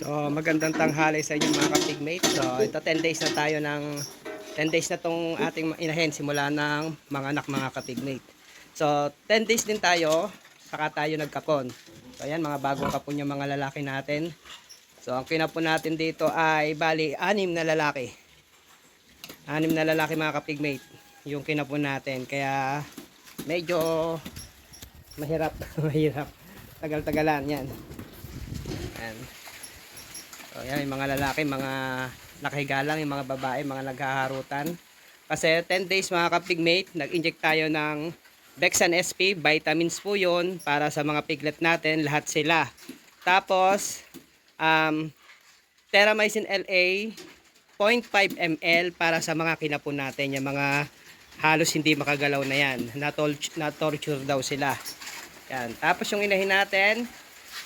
So, magandang tanghali sa inyo mga kapigmate. So, ito 10 days na tayo ng 10 days na tong ating inahen simula ng mga anak mga kapigmate. So, 10 days din tayo, saka tayo nagkapon. So, ayan, mga bagong kapon yung mga lalaki natin. So, ang kinapon natin dito ay bali, anim na lalaki. Anim na lalaki mga kapigmate yung kinapon natin. Kaya, medyo mahirap, mahirap. Tagal-tagalan yan. Ayan. So, yan, yung mga lalaki, mga nakahiga lang, yung mga babae, mga naghaharutan. Kasi 10 days mga kapigmate, nag-inject tayo ng Bexan SP, vitamins po yun, para sa mga piglet natin, lahat sila. Tapos, um, Teramycin LA, 0.5 ml para sa mga kinapon natin, yung mga halos hindi makagalaw na yan. Na-torture daw sila. Yan. Tapos yung inahin natin,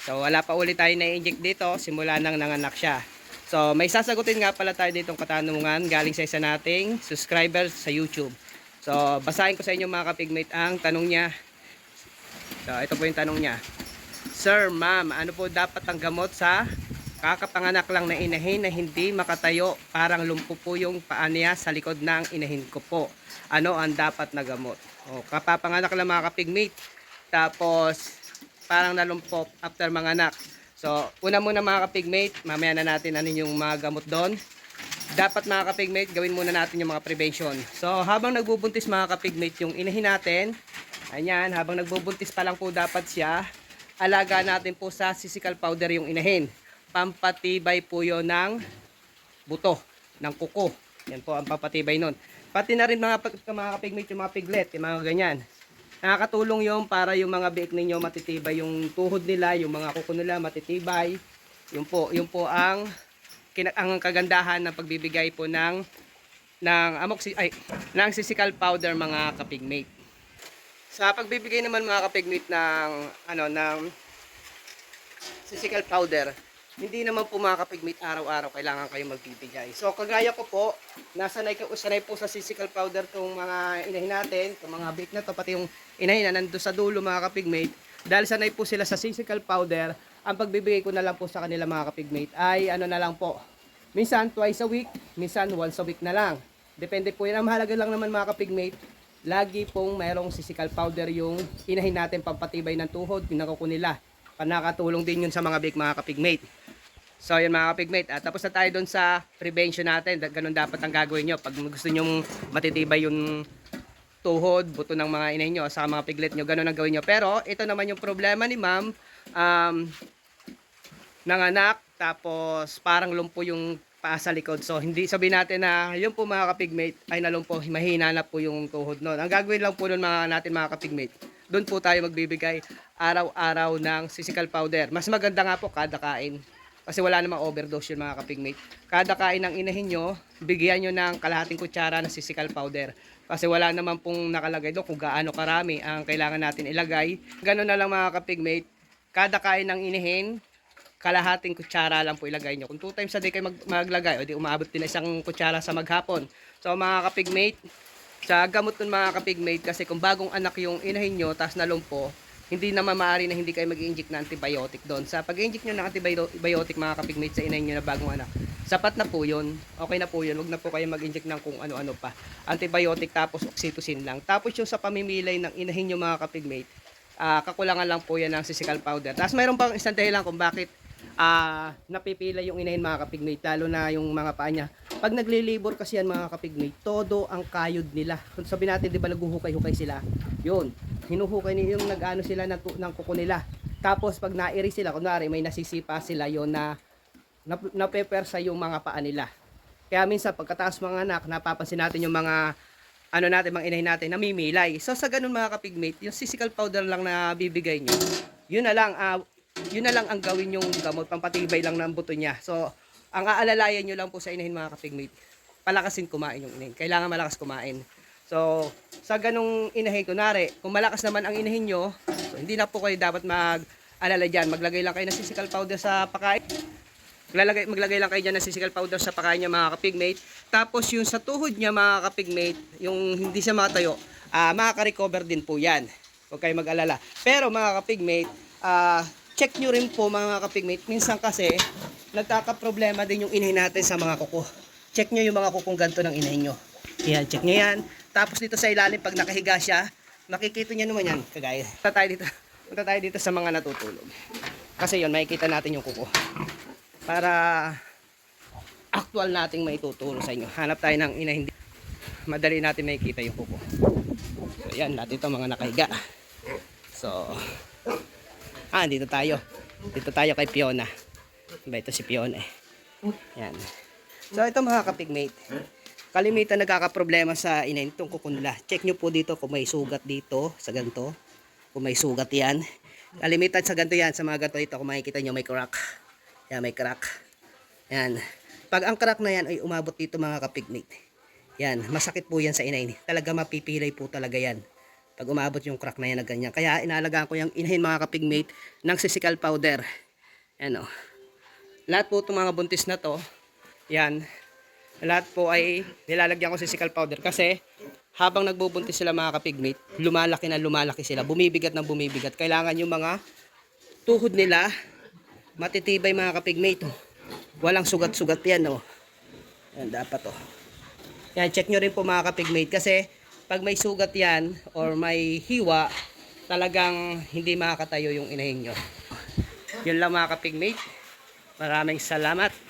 So wala pa ulit tayo na-inject dito, simula nang nanganak siya. So may sasagutin nga pala tayo ditong katanungan galing sa isa nating subscriber sa YouTube. So basahin ko sa inyo mga kapigmate ang tanong niya. So ito po yung tanong niya. Sir, ma'am, ano po dapat ang gamot sa kakapanganak lang na inahin na hindi makatayo parang lumpo po yung paa niya sa likod ng inahin ko po. Ano ang dapat na gamot? O, kapapanganak lang mga kapigmate. Tapos parang nalumpok after mga anak. So, una muna mga kapigmate, mamaya na natin ano yung mga gamot doon. Dapat mga kapigmate, gawin muna natin yung mga prevention. So, habang nagbubuntis mga kapigmate yung inahin natin, ayan, habang nagbubuntis pa lang po dapat siya, alaga natin po sa sisical powder yung inahin. Pampatibay po yon ng buto, ng kuko. Yan po ang pampatibay nun. Pati na rin mga, mga kapigmate, yung mga piglet, yung mga ganyan. Nakakatulong yung para yung mga biik ninyo matitibay yung tuhod nila, yung mga kuko nila matitibay. Yun po, yun po ang ang kagandahan ng pagbibigay po ng ng amoxi ay ng sisical powder mga kapigmate. Sa pagbibigay naman mga kapigmate ng ano ng sisical powder, hindi naman po mga kapigmate araw-araw kailangan kayo magbibigay. So kagaya ko po, nasanay, ko, sanay po sa physical powder tong mga inahin natin, itong mga bake na to, pati yung inahin na nando sa dulo mga kapigmate. Dahil sanay po sila sa physical powder, ang pagbibigay ko na lang po sa kanila mga kapigmate ay ano na lang po. Minsan twice a week, minsan once a week na lang. Depende po yan. Ang mahalaga lang naman mga kapigmate, lagi pong mayroong physical powder yung inahin natin pampatibay ng tuhod, pinakuko nila. Panakatulong din yun sa mga bake mga kapigmate. So yun mga kapigmate, at tapos na tayo doon sa prevention natin. Ganun dapat ang gagawin nyo. Pag gusto nyo matitibay yung tuhod, buto ng mga inay nyo, sa mga piglet nyo, ganun ang gawin nyo. Pero ito naman yung problema ni ma'am, um, nanganak, tapos parang lumpo yung paa sa likod. So hindi sabihin natin na yun po mga kapigmate ay nalumpo, mahina na po yung tuhod nun. Ang gagawin lang po nun mga natin mga kapigmate, doon po tayo magbibigay araw-araw ng physical powder. Mas maganda nga po kada kain. Kasi wala namang overdose yun mga kapigmate. Kada kain ng inahin nyo, bigyan nyo ng kalahating kutsara ng physical powder. Kasi wala naman pong nakalagay doon kung gaano karami ang kailangan natin ilagay. Ganun na lang mga kapigmate. Kada kain ng inahin, kalahating kutsara lang po ilagay nyo. Kung two times a day kayo mag maglagay, o di umabot din isang kutsara sa maghapon. So mga kapigmate, sa gamot nun mga kapigmate, kasi kung bagong anak yung inahin nyo, tas nalumpo, hindi naman maaari na hindi kayo mag-inject ng antibiotic doon. Sa pag-inject nyo ng antibiotic mga kapigmate sa inahin nyo na bagong anak, sapat na po yun. Okay na po yun. Huwag na po kayo mag-inject ng kung ano-ano pa. Antibiotic tapos oxytocin lang. Tapos yung sa pamimilay ng inahin nyo mga kapigmate, ah, kakulangan lang po yan ng physical powder. Tapos mayroon pang isang dahilan kung bakit ah napipila yung inahin mga kapigmate, lalo na yung mga paa niya. Pag naglilibor kasi yan mga kapigmate, todo ang kayod nila. Kung sabi natin, di ba naghuhukay-hukay sila? Yun, hinuhukay nila yung nag-ano sila tu- ng kuko nila. Tapos pag nairi sila, kunwari may nasisipa sila yon na nap- napepersa yung mga paa nila. Kaya minsan pagkataas mga anak, napapansin natin yung mga ano natin, mga inahin natin, namimilay. So sa ganun mga kapigmate, yung physical powder lang na bibigay nyo, yun na lang, ah, yun na lang ang gawin yung gamot, pampatibay lang ng buto niya. So, ang aalalayan nyo lang po sa inahin mga kapigmate, palakasin kumain yung inahin. Kailangan malakas kumain. So, sa ganung inahin, kunwari, kung malakas naman ang inahin nyo, so hindi na po kayo dapat mag-alala dyan. Maglagay lang kayo ng physical powder sa pakain. Maglalagay, maglagay lang kayo dyan ng physical powder sa pakain niya mga kapigmate. Tapos yung sa tuhod niya mga kapigmate, yung hindi siya matayo, ah makaka-recover din po yan. Huwag kayo mag-alala. Pero mga kapigmate, ah check nyo rin po mga kapigmate. Minsan kasi, nagkakaproblema din yung inahin natin sa mga kuko. Check nyo yung mga kukong ganito ng inahin nyo. Yan, check nyo yan. Tapos dito sa ilalim, pag nakahiga siya, makikita nyo naman yan, kagaya. Punta tayo dito, punta tayo dito sa mga natutulog. Kasi yon makikita natin yung kuko. Para actual nating maituturo sa inyo. Hanap tayo ng inahin. Madali natin makikita yung kuko. So, yan, natin ito mga nakahiga. So, ah, dito tayo. Dito tayo kay Fiona. Diba ito si Fiona eh. Yan. So, ito mga kapigmate. Kalimitan nagkakaproblema sa kuko nila. Check nyo po dito kung may sugat dito sa ganito. Kung may sugat yan. Kalimitan sa ganito yan. Sa mga ganito ito, kung makikita nyo may crack. Yan, may crack. Yan. Pag ang crack na yan ay umabot dito mga kapigmate. Yan, masakit po yan sa inahin. Talaga mapipilay po talaga yan. Pag umabot yung crack na yan na ganyan. Kaya inalagaan ko yung inahin mga kapigmate ng sisical powder. Yan o. Lahat po itong mga buntis na to, yan, lahat po ay nilalagyan ko sisical powder kasi habang nagbubuntis sila mga kapigmate, lumalaki na lumalaki sila, bumibigat na bumibigat. Kailangan yung mga tuhod nila matitibay mga kapigmate. Oh. Walang sugat-sugat yan. Oh. Yan, dapat oh. Yan, check nyo rin po mga kapigmate kasi pag may sugat yan or may hiwa, talagang hindi makakatayo yung inahin nyo. Yun lang mga kapigmate. Maraming salamat.